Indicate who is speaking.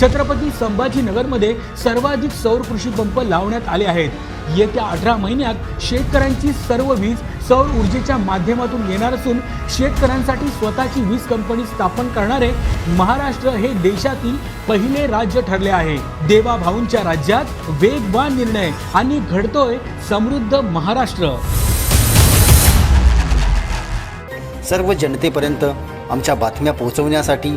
Speaker 1: छत्रपती संभाजीनगरमध्ये सर्वाधिक सौर कृषी पंप लावण्यात आले आहेत. येत्या अठरा महिन्यात शेतकऱ्यांची सर्व वीज सौर ऊर्जेच्या माध्यमातून येणार असून शेतकऱ्यांसाठी स्वतःची वीज कंपनी स्थापन करणारे महाराष्ट्र हे देशातील पहिले राज्य ठरले आहे. देवा भाऊंच्या राज्यात वेगवान निर्णय आणि घडतोय समृद्ध महाराष्ट्र.
Speaker 2: सर्व जनतेपर्यंत आमच्या बातम्या पोहोचवण्यासाठी